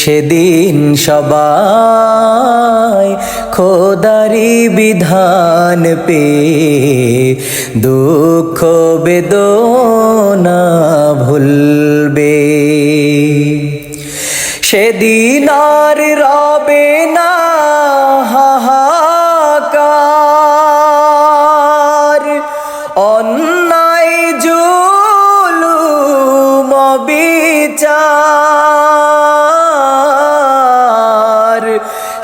সেদিন সবাই খোদারি বিধান পে দুঃখ বেদনা ভুলবে। সেদিন আর রবে না হাহাকার। অন্যায় জুলুম বিচার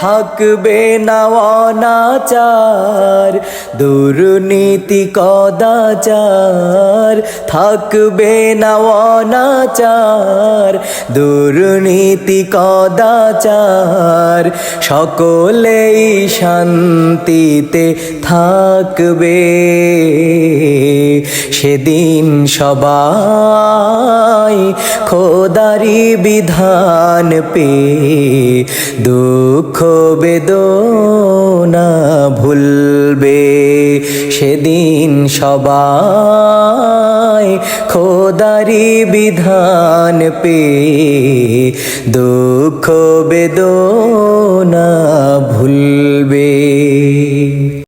থাকবে না অনাচার দুর্নীতি কদাচার। থাকবে না অনাচার দুর্নীতি কদাচার। সকলেই শান্তিতে থাকবে। সেদিন সবাই খোদারি বিধান পে দুঃখ বেদনা ভুলবে। সেদিন সবাই খোদারি বিধান পে দুঃখ বেদনা